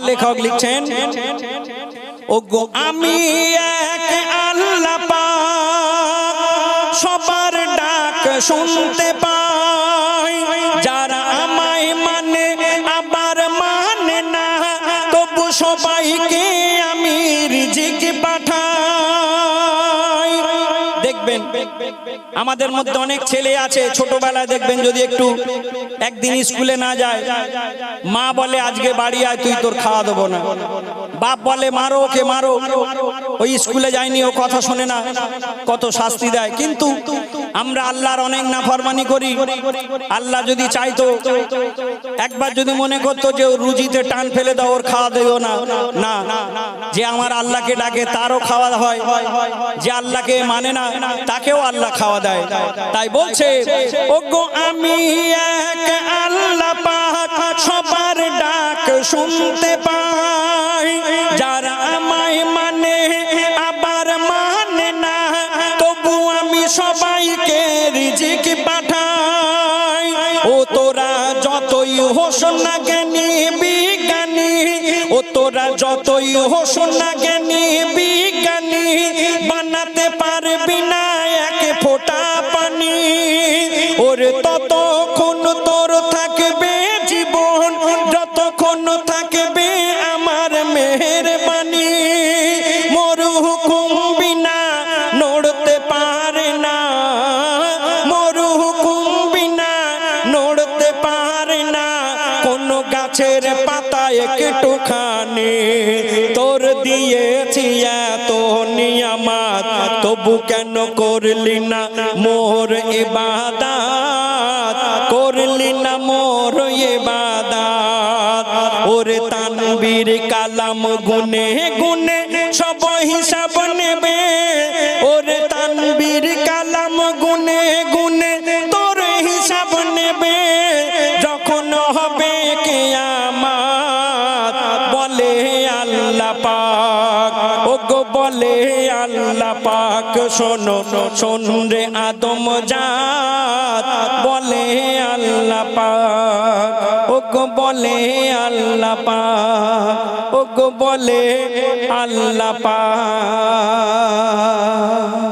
লেখক লিখছেন ও গো আমি এক আল্লাহ সবার ডাক শুনতে পাই। যারা আমায় মানে আবার মানে না, তবু সবাইকে দেখবেন। আমাদের মধ্যে অনেক ছেলে আছে, ছোটবেলায় দেখবেন যদি একটু একদিন স্কুলে না যায়, মা বলে, আজকে বাড়ি আয়, তুই তোর খাওয়া দেবো না। বাপ বলে, মারো ওকে, মারো। ওই স্কুলে যায়নি, ও কথা শোনে না। কত শাস্তি দেয়। কিন্তু আমরা আল্লাহর অনেক না নাফরমানি করি। আল্লাহ যদি চাইতো, একবার যদি মনে করতো যে ওর রুজিতে টান ফেলে দাও, ওর খাওয়া দেও না। না। যে আমার আল্লাহকে ডাকে, তারও খাওয়া হয়। যে আল্লাহকে মানে না, তাকেও আল্লাহ খাওয়া দেয়। তাই বলছে, ওগো, আমি এক আল্লাহ শুনতে পাই, যারা আমায় মানে আবার মানে না। তবু আমি সবাইকে রিজিক পাঠাই। ও তোরা যতই হোস না জ্ঞানী, বিজ্ঞানী, ও তোরা যতই হোস না জ্ঞানী, বিজ্ঞানী গাছের পাতা একটুখানি তোর দিয়েছি এত নিয়ামাত। তবু কেন করলি না মোর ইবাদাত করলি না মোর ইবাদাত ওরে তানবীর কালাম গুনে গুনে সব হিসাব নেবে। ওরে তানবীর কালাম গুনে গুনে বলে, আল্লাহ পাক, শোনো শুনরে আদম জাত। বলে, আল্লাহ পাক, ওগো বলে, আল্লাহ পাক, ওগো বলে, আল্লাহ পাক।